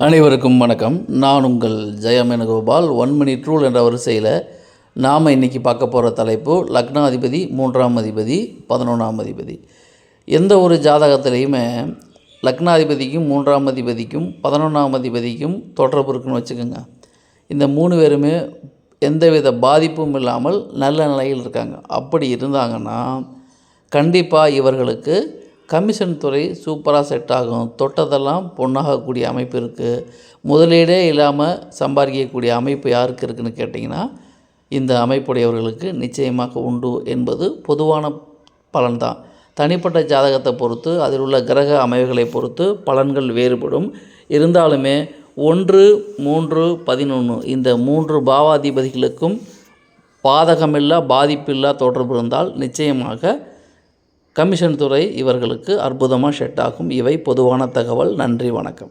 அனைவருக்கும் வணக்கம். நான் உங்கள் ஜெயமேனகோபால் ஒன் மினிட் ரூல் என்ற வரிசையில் நாம் இன்றைக்கி பார்க்க போகிற தலைப்பு லக்னாதிபதி மூன்றாம் அதிபதி பதினொன்றாம் அதிபதி. எந்த ஒரு ஜாதகத்திலையுமே லக்னாதிபதிக்கும் மூன்றாம் அதிபதிக்கும் பதினொன்றாம் அதிபதிக்கும் தொடர்பு இருக்குன்னு வச்சுக்கோங்க. இந்த மூணு பேருமே எந்தவித பாதிப்பும் இல்லாமல் நல்ல நிலையில் இருக்காங்க. அப்படி இருந்தாங்கன்னா கண்டிப்பாக இவர்களுக்கு கமிஷன் துறை சூப்பராக செட் ஆகும். தொட்டதெல்லாம் பொண்ணாகக்கூடிய அமைப்பு இருக்குது முதலீடே இல்லாமல் சம்பாதிக்கக்கூடிய அமைப்பு யாருக்கு இருக்குன்னு கேட்டிங்கன்னா இந்த அமைப்புடையவர்களுக்கு நிச்சயமாக உண்டு என்பது பொதுவான பலன்தான். தனிப்பட்ட ஜாதகத்தை பொறுத்து அதில் உள்ள கிரக அமைவுகளை பொறுத்து பலன்கள் வேறுபடும். இருந்தாலுமே ஒன்று மூன்று பதினொன்று இந்த மூன்று பாவாதிபதிகளுக்கும் பாதகமில்லா பாதிப்பில்லா தொடர்பு இருந்தால் நிச்சயமாக கமிஷன் துறை இவர்களுக்கு அற்புதமாக செட் ஆகும். இவை பொதுவான தகவல். நன்றி வணக்கம்.